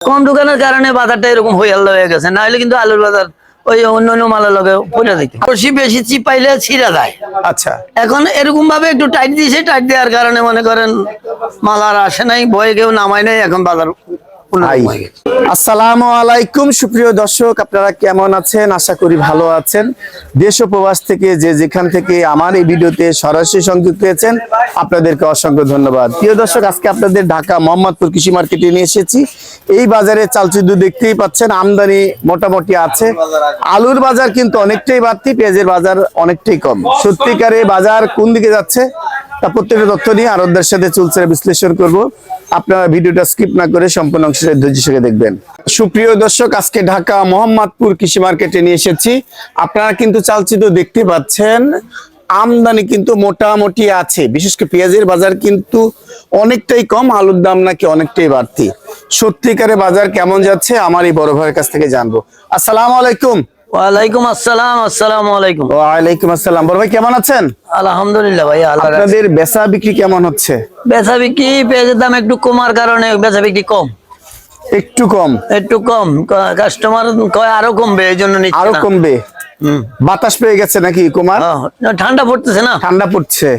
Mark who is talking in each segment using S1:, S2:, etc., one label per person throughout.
S1: কম দোকানের কারণে বাজারটা এরকম হয়ে হয়ে গেছে। না হলে কিন্তু আলুর বাজার ওই অন্যান্য অন্য লোকে লগে পড়ে দিত। বেশি বেশি চিপ পাইলে ছিঁড়া যায়।
S2: আচ্ছা।
S1: এখন এরকম ভাবে একটু টাইট দিয়েছে টাইট দেওয়ার কারণে মনে করেন মালার আসে নাই বয়ে কেউ নামায় নাই এখন বাজার।
S2: আসসালামু আলাইকুম সুপ্রিয় দর্শক আপনারা কেমন আছেন? আশা করি ভালো আছেন। দেশ প্রবাস থেকে যে যেখান থেকে আমার এই ভিডিওতে সরাসরি সংযুক্ত হয়েছেন আপনাদেরকে অসংখ্য ধন্যবাদ। প্রিয় দর্শক আজকে আপনাদের ঢাকা মোহাম্মদপুর কৃষি মার্কেটে নিয়ে এসেছি। এই বাজারে চালচুদ্দু দেখতেই পাচ্ছেন আমদানি মোটামুটি আছে। আলুর বাজার কিন্তু অনেকটাই বাড়তি পেঁয়াজের বাজার অনেকটাই কম। সত্যিকারে বাজার কোন দিকে যাচ্ছে তা প্রত্যেকটা তথ্য নিয়ে আরবদের সাথে চলছে বিশ্লেষণ করব। আপনারা ভিডিওটা স্কিপ না করে সম্পূর্ণ অংশের ধৈর্য সঙ্গে দেখবেন। সুপ্রিয় দর্শক, আজকে ঢাকা মোহাম্মদপুর কৃষি মার্কেটে নিয়ে এসেছি। আপনারা কিন্তু চালচিত্র দেখতে পাচ্ছেন, আমদানি কিন্তু মোটামুটি আছে। বিশেষ করে পেঁয়াজের বাজার কিন্তু অনেকটাই কম, আলুর দাম নাকি অনেকটাই বাড়তি। সত্যিকারে বাজার কেমন যাচ্ছে, আমার এই বড় ভাইয়ের কাছ থেকে জানব। আসসালামু আলাইকুম।
S1: ওয়ালাইকুম আসসালাম আসসালামু আলাইকুম।
S2: ওয়ালাইকুম আসসালাম। বড় ভাই কেমন আছেন?
S1: আলহামদুলিল্লাহ ভাই আল্লাহ
S2: আপনাদের বেচা বিক্রি কেমন হচ্ছে?
S1: বেচা বিক্রি পেঁয়াজের দাম একটু কমার কারণে বেচা বিক্রি কম।
S2: একটু কম?
S1: একটু কম। কাস্টমার কয় আরও কমবে এই জন্য আরও
S2: কমবে। বাতাস পেয়ে গেছে নাকি কুমার?
S1: ঠান্ডা পড়তেছে না।
S2: ঠান্ডা পড়ছে।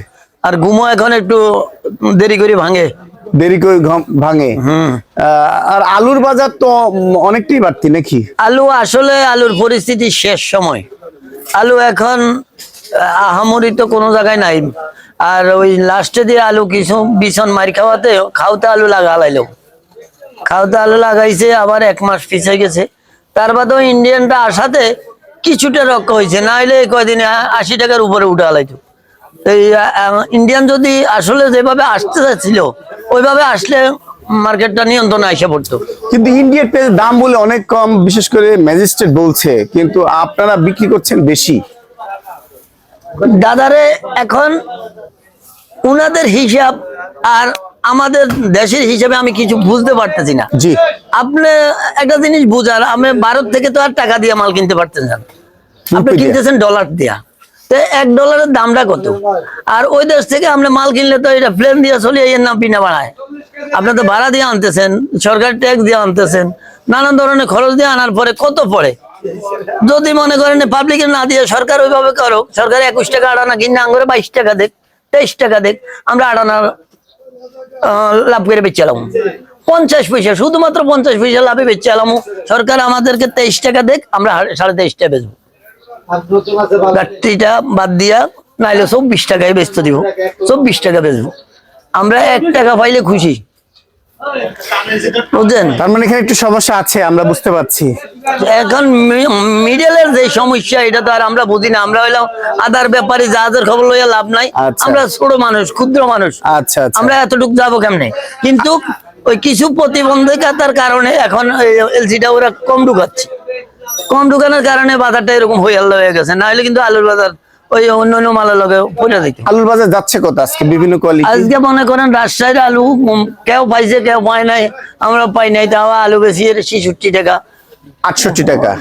S1: আর ঘুমো এখন একটু দেরি করে ভাঙে।
S2: দেরি করে ঘম- ভাঙে।
S1: হুম।
S2: আর আলুর বাজার তো অনেকটাই বাড়তি নাকি?
S1: আলু আসলে আলুর পরিস্থিতি শেষ সময়। আলু এখন আহ, আহামরি তো কোনো জায়গায় নাই। আর ওই লাস্টে দিয়ে আলু কিছু বিছন মারি খাওয়াতে খাওতে আলু লাগা লাইলো খাওতে আলু লাগাইছে আবার এক মাস পিছিয়ে গেছে। তার বাদেও ইন্ডিয়ানটা আসাতে কিছুটা রক্ষা হয়েছে। না হলে কয়দিনে আশি টাকার উপরে উঠে আলাইতো এই ইন্ডিয়ান যদি আসলে যেভাবে আসতে চাচ্ছিল ওইভাবে আসলে মার্কেটটা নিয়ন্ত্রণে এসে পড়তো।
S2: কিন্তু ইন্ডিয়ার পেঁয়াজের দাম বলে অনেক কম বিশেষ করে ম্যাজিস্ট্রেট বলছে কিন্তু আপনারা বিক্রি করছেন বেশি।
S1: দাদারে এখন উনাদের হিসাব আর আমাদের দেশের হিসাবে আমি কিছু বুঝতে পারতেছি না।
S2: জি।
S1: আপনি একটা জিনিস বুঝার আমি ভারত থেকে তো আর টাকা দিয়ে মাল কিনতে পারতেছেন না। আপনি কিনতেছেন ডলার দিয়া। এক ডলারের দামটা কত? আর ওই দেশ থেকে আপনি মাল কিনলে তো এটা প্লেন দিয়ে চলে এর নাম বিনা বাড়ায় আপনি তো ভাড়া দিয়ে আনতেছেন সরকার ট্যাক্স দিয়ে আনতেছেন নানান ধরনের খরচ দিয়ে আনার পরে কত পড়ে? যদি মনে করেন পাবলিকের না দিয়ে সরকার ওইভাবে করো সরকার একুশ টাকা আড়ানা কিনে আঙ্গুরে বাইশ টাকা দেখ তেইশ টাকা দেখ আমরা আড়ানা লাভ করে বেচালাম পঞ্চাশ পয়সা শুধুমাত্র পঞ্চাশ পয়সা লাভে বেচালাম সরকার আমাদেরকে তেইশ টাকা দেখ আমরা সাড়ে তেইশ টাকা বেচবো। ঘাটতিটা বাদ দিয়া নাইলে চব্বিশ টাকায় বেচতে দিব। চব্বিশ টাকা বেচবো। আমরা এক টাকা পাইলে খুশি। বুঝলেন
S2: তার মানে এখানে একটু সমস্যা আছে আমরা বুঝতে পারছি।
S1: এখন মিডলের যে সমস্যা এটা তো আর আমরা বুঝি না। আমরা হইলাম আদার ব্যাপারে জাহাজের খবর লইয়া লাভ নাই।
S2: আচ্ছা।
S1: আমরা ছোট মানুষ ক্ষুদ্র মানুষ।
S2: আচ্ছা আচ্ছা।
S1: আমরা এতটুকু যাব কেমনে? কিন্তু ওই কিছু প্রতিবন্ধকতার কারণে এখন এলসিটা ওরা কম ঢুকাচ্ছে। কম দোকানের কারণে বাজারটা এরকম হয়ে হয়ে গেছে। না হলে কিন্তু আলুর বাজার ওই অন্য অন্য মালের লগে পড়ে দিত।
S2: আলুর বাজার যাচ্ছে কত আজকে? বিভিন্ন কোয়ালিটি
S1: আজকে মনে করেন রাজশাহীর আলু কেউ পাইছে কেউ পায় নাই আমরা পাই নাই তাও আলু বেশি ছেষট্টি টাকা।
S2: আটষট্টি টাকা।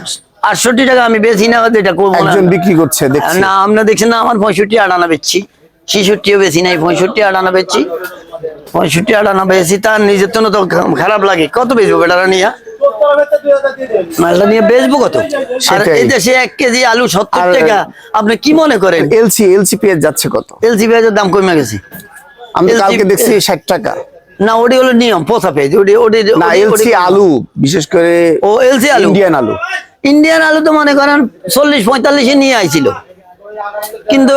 S1: আটষট্টি টাকা আমি বেশি না এটা করব
S2: একজন বিক্রি করছে
S1: না আমরা দেখছেন না আমার পঁয়ষট্টি আটানা বেচছি। ছেষট্টিও বেশি নাই পঁয়ষট্টি আটানা বেচছি। পঁয়ষট্টি আটানা বেশি তার নিজের জন্য তো খারাপ লাগে। কত বেচবো বেটারা নিয়ে? মালটা নিয়ে বেচবো কত? আর এই দেশে এক কেজি আলু সত্তর টাকা আপনি কি মনে করেন?
S2: এলসি এলসি পেঁয়াজ যাচ্ছে কত?
S1: এলসি পেঁয়াজের দাম কমে গেছে।
S2: আমি কালকে দেখছি ষাট টাকা।
S1: না ওটি হলো নিয়ম পোষা পেঁয়াজ। ওটি ওটি
S2: না এলসি আলু বিশেষ করে
S1: ও এলসি আলু?
S2: ইন্ডিয়ান আলু।
S1: ইন্ডিয়ান আলু তো মনে করেন চল্লিশ পঁয়তাল্লিশে নিয়ে আইছিল। কিন্তু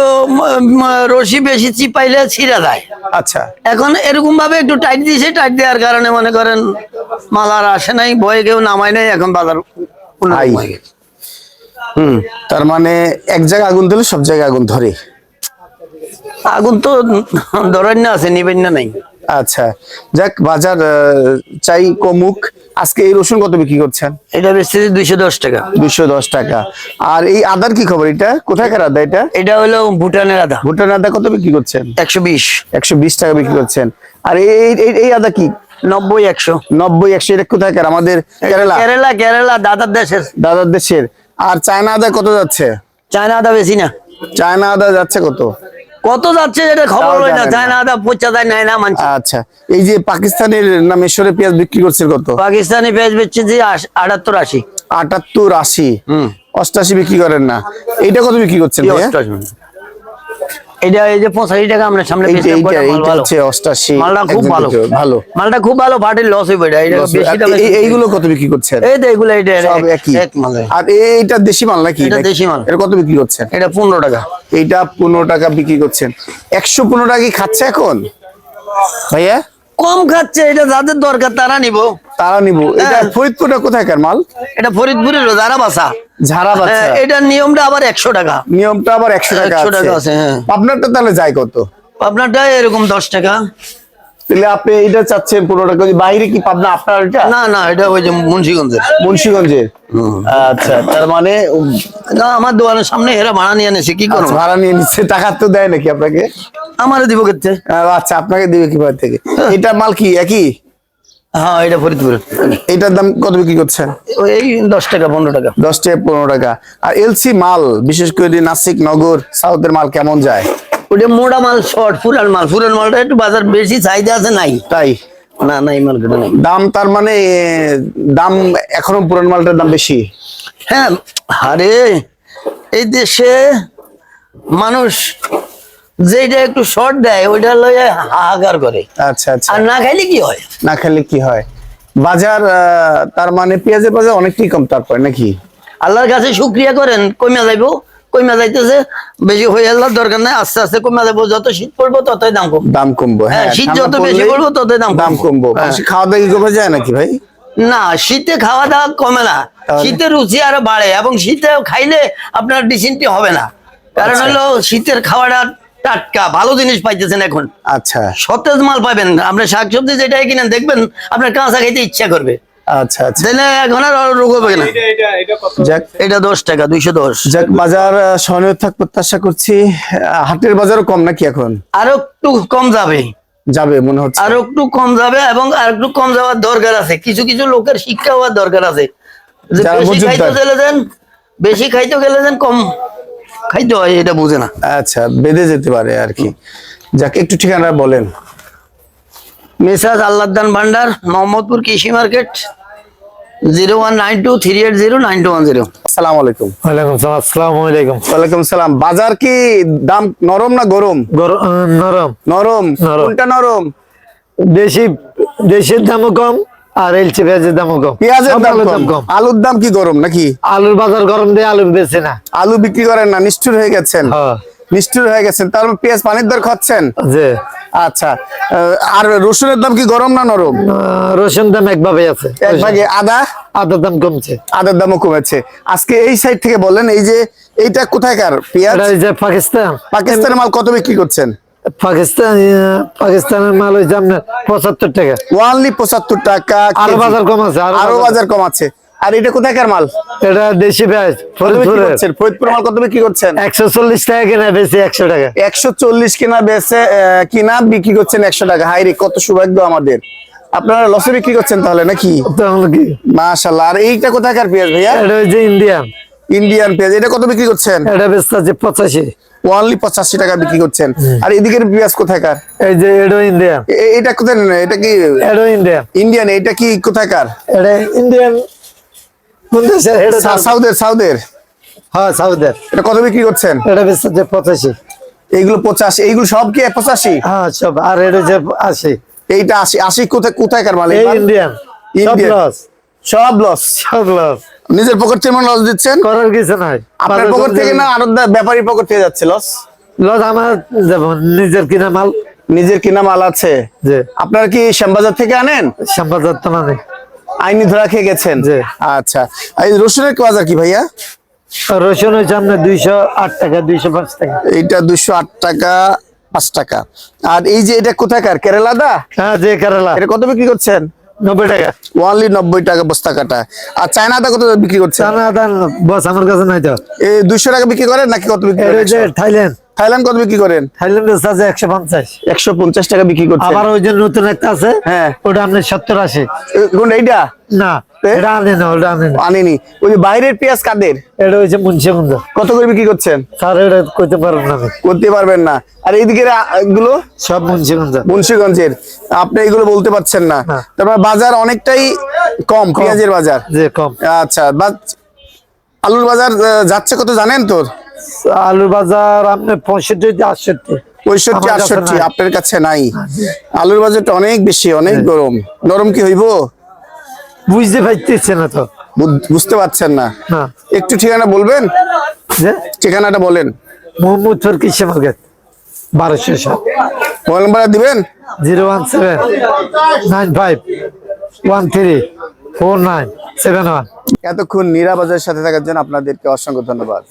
S1: রশি বেশি চিপাইলে ছিঁড়া যায়।
S2: আচ্ছা।
S1: এখন এরকম ভাবে একটু টাইট দিয়েছে টাইট দেওয়ার কারণে মনে করেন মালার আসে নাই ভয়ে কেউ নামায় নাই এখন বাজার।
S2: হুম তার মানে এক জায়গায় আগুন দিলে সব জায়গায় আগুন ধরে।
S1: আগুন তো ধরেন না আছে নিবেন না নাই।
S2: আচ্ছা যাক বাজার চাই কমুক। আজকে এই রসুন কত বিক্রি করছেন?
S1: এটা বেশি দুইশো দশ টাকা।
S2: দুইশো দশ টাকা। আর এই আদার কি খবর এটা? কোথাকার আদা এটা?
S1: এটা হলো ভুটানের আদা।
S2: ভুটান আদা কত বিক্রি করছেন?
S1: একশো বিশ।
S2: একশো বিশ টাকা বিক্রি করছেন। আর এই এই- এই আদা কি?
S1: নব্বই একশো।
S2: নব্বই একশো এটা কোথাকার আমাদের কেরালা।
S1: কেরালা কেরালা দাদার দেশের।
S2: দাদার দেশের। আর চায়না আদা কত যাচ্ছে?
S1: চায়না আদা বেশি না।
S2: চায়না আদা যাচ্ছে কত?
S1: কত যাচ্ছে যেটা খবর হয় না
S2: যায়
S1: চায় না আদা পচা দেয় নেয় না মানছে
S2: আচ্ছা এই যে পাকিস্তানের নামে সরে পেঁয়াজ বিক্রি করছে কত?
S1: পাকিস্তানি পেঁয়াজ বেচছে যে আটাত্তর আশি।
S2: আটাত্তর আশি।
S1: হুম।
S2: অষ্টাশি বিক্রি করেন না। এইটা কত বিক্রি করছেন।
S1: এটা এই যে পঁচাশি টাকা আমরা সামনে বেচলাম।
S2: হচ্ছে
S1: মালটা খুব ভালো।
S2: ভালো।
S1: মালটা খুব ভালো ভাটের লস হয়ে এটা এটা বেশি দামে
S2: এইগুলো কত বিক্রি করছেন?
S1: এই তো এগুলো এটা
S2: সব একই। আর এইটা দেশি মাল নাকি?
S1: এটা? দেশি মাল।
S2: এটা কত বিক্রি করছেন?
S1: এটা পনেরো টাকা।
S2: এইটা পনেরো টাকা বিক্রি করছেন। একশো পনেরো টাকা কি খাচ্ছে এখন? ভাইয়া?
S1: কম খাচ্ছে এটা যাদের দরকার তারা নিব।
S2: তারা নিব। এটা
S1: হ্যাঁ।
S2: ফরিদপুরটা কোথায়কার মাল?
S1: এটা ফরিদপুরের যারা বাসা
S2: ঝাড়া বাচ্চা
S1: এটার নিয়মটা আবার একশো টাকা।
S2: নিয়মটা আবার একশো টাকা
S1: 100 টাকা
S2: আছে
S1: আছে, হ্যাঁ।
S2: আপনারটা তাহলে যায় কত?
S1: আপনারটা এরকম দশ টাকা।
S2: তাহলে আপনি এটা চাচ্ছেন পনেরো টাকা। বাইরে কি পাবনা আপনার এটা?
S1: না না এটা ওই যে মুন্সিগঞ্জের।
S2: মুন্সিগঞ্জের আচ্ছা তার মানে
S1: না আমার দোকানের সামনে এরা ভাড়া নিয়ে এনেছে কি করব?
S2: আচ্ছা, ভাড়া নিয়ে নিচ্ছে টাকা তো দেয় নাকি আপনাকে?
S1: আমারে দিব
S2: আচ্ছা আপনাকে দিবে কীভাবে থেকে? এটা মাল কি একই?
S1: হ্যাঁ এটা ফরিদপুর
S2: এটার দাম কত বিক্রি করছেন?
S1: এই দশ টাকা পনেরো টাকা।
S2: দশ টাকা পনেরো টাকা। আর এলসি মাল বিশেষ করে নাসিক নগর সাউথের মাল কেমন যায়?
S1: ওটা মোটা মাল শর্ট ফুরান মাল। ফুরান মালটা একটু বাজার বেশি চাহিদা আছে নাই?
S2: তাই।
S1: না নাই মার্কেটে নাই।
S2: দাম তার মানে দাম এখনও পুরান মালটার দাম বেশি?
S1: হ্যাঁ আরে এই দেশে মানুষ যেটা একটু শর্ট দেয় ওইটা লয়ে হাহাকার করে।
S2: আচ্ছা আচ্ছা।
S1: আর না খাইলে কি হয়?
S2: না খেলে কি হয়? বাজার আহ, তার মানে পেঁয়াজের বাজার অনেকটাই কম তারপর নাকি?
S1: আল্লাহর কাছে শুক্রিয়া করেন কমে যাইবো? যাইতেছে বেশি হয়ে দরকার নাই আস্তে আস্তে যাব যত শীত পড়ব ততই দাম কম
S2: দাম কমবো হ্যাঁ
S1: হ্যাঁ, শীত যত বেশি পড়ব ততই দাম
S2: দাম
S1: কমবো। হ্যাঁ।
S2: খাওয়া দাওয়া কমে যায় নাকি ভাই?
S1: না শীতে খাওয়া দাওয়া কমে না। শীতের রুচি আরও বাড়ে এবং শীতে খাইলে আপনার ডিসেন্টি হবে না। কারণ
S2: আচ্ছা।
S1: হলো শীতের খাওয়াটা টাটকা ভালো জিনিস পাইতেছেন এখন।
S2: আচ্ছা।
S1: সতেজ মাল পাবেন আপনি শাকসবজি যেটাই কিনেন দেখবেন আপনার কাঁচা খাইতে ইচ্ছা করবে।
S2: আচ্ছা আচ্ছা।
S1: তাহলে এখন আর রোগ হবে না।
S2: যাক।
S1: এটা দশ টাকা দুইশো দশ।
S2: যাক বাজার সহনীয় থাক প্রত্যাশা করছি। হাটের বাজারও কম নাকি এখন?
S1: আরও একটু কম যাবে।
S2: যাবে মনে হচ্ছে।
S1: আরও একটু কম যাবে এবং আর একটু কম যাওয়ার দরকার আছে। কিছু কিছু লোকের শিক্ষা হওয়ার দরকার আছে। বেশি খাইতে গেলে দেন বেশি খাইতে গেলে দেন কম খাইতে হয় এটা বুঝে না।
S2: আচ্ছা বেঁধে যেতে পারে আর কি। যাকে একটু ঠিকানা বলেন।
S1: মেসাজ আল্লাহদান ভান্ডার মোহাম্মদপুর কৃষি market zero one nine two three eight zero nine two one zero.
S2: আসসালামু আলাইকুম।
S3: ওয়ালাইকুম সালাম আসসালামু আলাইকুম।
S2: ওয়ালাইকুম সালাম। বাজার কি দাম নরম না গরম?
S3: গরম নরম।
S2: নরম। কোনটা নরম?
S3: দেশি দেশের দামও কম আর এলচি পেঁয়াজের দামও কম।
S2: পেঁয়াজের দাম
S3: আলুর
S2: কম। আলুর দাম কি গরম নাকি?
S3: আলুর বাজার গরম দিয়ে আলু বেছে না।
S2: আলু বিক্রি করেন না নিষ্ঠুর হয়ে গেছেন।
S3: হ্যাঁ।
S2: নিষ্ঠুর হয়ে গেছেন। তার মানে পেঁয়াজ পানির দর খাচ্ছেন?
S3: যে
S2: আচ্ছা আর রসুনের দাম কি গরম না নরম?
S3: রসুন দাম একভাবে আছে।
S2: এক ভাগে আদা?
S3: আদার দাম কমছে।
S2: আদার দামও কমেছে। আজকে এই সাইড থেকে বলেন এই যে এইটা কোথায়কার পেঁয়াজ?
S3: এই যে পাকিস্তান।
S2: পাকিস্তানের মাল কত বিক্রি করছেন?
S3: পাকিস্তান পাকিস্তানের মাল হয়েছে আপনার পঁচাত্তর টাকা।
S2: ওয়ানলি পঁচাত্তর টাকা আরও
S3: বাজার কম আছে আরও বাজার
S2: কম আছে। আর এটা কোথায়কার মাল?
S3: এটা দেশি
S2: করছেন? ফরিদপুর মাল কত বিক্রি করছেন?
S3: একশো চল্লিশ টাকা কিনা বেশি একশো টাকা।
S2: একশো চল্লিশ কিনা বেচে কিনা বিক্রি করছেন একশো টাকা। হাই রে কত সৌভাগ্য আমাদের। আপনারা লসে বিক্রি করছেন তাহলে নাকি?
S3: তাহলে কি?
S2: মাশাল্লাহ আর এইটা কোথাকার পেঁয়াজ ভাইয়া?
S3: এটা হচ্ছে ইন্ডিয়ান
S2: ইন্ডিয়ান পেঁয়াজ। এটা কত বিক্রি করছেন?
S3: এটা বেচতে আছে পঁচাশি।
S2: ওয়ানলি পঁচাশি টাকা বিক্রি করছেন। আর এদিকের পেঁয়াজ কোথাকার
S3: এই যে এটা ইন্ডিয়ান
S2: এটা কোথায় এটা কি
S3: এটা ইন্ডিয়ান
S2: ইন্ডিয়ান এটা কি কোথাকার
S3: এটা ইন্ডিয়ান কোন দেশের এটা
S2: সাউদের সাউদের।
S3: হ্যাঁ সাউদের।
S2: এটা কত বিক্রি করছেন?
S3: এটা বেচতে আছে পঁচাশি।
S2: এইগুলো পঁচাশি এইগুলো সব কি পঁচাশি?
S3: হ্যাঁ সব। আর এটা হচ্ছে আশি।
S2: এইটা আশি আশি কোথায় কোথায়কার মাল এই
S3: এই
S2: মাল?
S3: Indian
S2: Indian. সব লস
S3: সব লস
S2: নিজের পকেট থেকে লস দিচ্ছেন?
S3: করার কিছু নাই।
S2: আপনার পকেট থেকে না আরও ব্যাপারী পকেট থেকে যাচ্ছে লস
S3: লস আমার নিজের কিনা মাল।
S2: নিজের কিনা মাল আছে।
S3: যে
S2: আপনার কি শ্যামবাজার থেকে আনেন?
S3: শ্যামবাজার তো মানে।
S2: আইনি ধরা খেয়ে গেছেন। আচ্ছা। এই রসুনের বাজার কি ভাইয়া?
S3: রসুন হচ্ছে আপনার দুইশো আট টাকা দুইশো পাঁচ টাকা।
S2: এইটা দুইশো আট টাকা পাঁচ টাকা। আর এই যে এটা কোথাকার? কেরালা দা?
S3: হ্যাঁ যে কেরালা।
S2: এটা কত বিক্রি করছেন?
S3: নব্বই টাকা।
S2: ওয়ানলি নব্বই টাকা বস্তা কাটা। আর চায়না আদা কত বিক্রি করছেন?
S3: চানা দান বস আমার কাছে নাই তো।
S2: এই দুশো টাকা বিক্রি করেন নাকি কত বিক্রি
S3: থাইল্যান্ড।
S2: থাইল্যান্ড কত বিক্রি করেন?
S3: থাইল্যান্ডের আছে একশো পঞ্চাশ।
S2: একশো পঞ্চাশ টাকা বিক্রি করছেন
S3: আবার ওই যে নতুন একটা আছে
S2: হ্যাঁ।
S3: ওটা আপনি সত্তর আশি।
S2: কোনটা এইটা?
S3: না এটা আনে না ওটা আনে
S2: আনেনি। ওই যে বাইরের পেঁয়াজ কাদের?
S3: এটা হচ্ছে মুন্সিগঞ্জ
S2: কত করে বিক্রি করছেন?
S3: স্যার এটা করতে পারব না
S2: করতে পারবেন না। আর এইদিকে গুলো
S3: সব মুন্সিগঞ্জ
S2: মুন্সিগঞ্জের। আপনি এগুলো বলতে পারছেন না।
S3: হ্যাঁ।
S2: তারপর বাজার অনেকটাই কম পেঁয়াজের বাজার।
S3: যে কম।
S2: আচ্ছা আলুর বাজার যাচ্ছে কত জানেন তোর?
S3: আলুর বাজার আপনার পঁয়ষট্টি আটষট্টি।
S2: পঁয়ষট্টি আটষট্টি আপনার কাছে নাই? আলুর বাজারটা অনেক বেশি অনেক গরম। নরম কি হইব?
S3: বুঝতে পারতেছে না তো।
S2: বুঝ- বুঝতে পারছেন না।
S3: না
S2: একটু ঠিকানা বলবেন? ঠিকানাটা বলেন।
S3: মোহাম্মদপুর কৃষি মার্কেট বারোশো সাত।
S2: মোবাইল নাম্বার দিবেন?
S3: Zero one seven nine five one three four nine seven one.
S2: এতক্ষণ নীরা বাজারের সাথে থাকার জন্য আপনাদেরকে অসংখ্য ধন্যবাদ।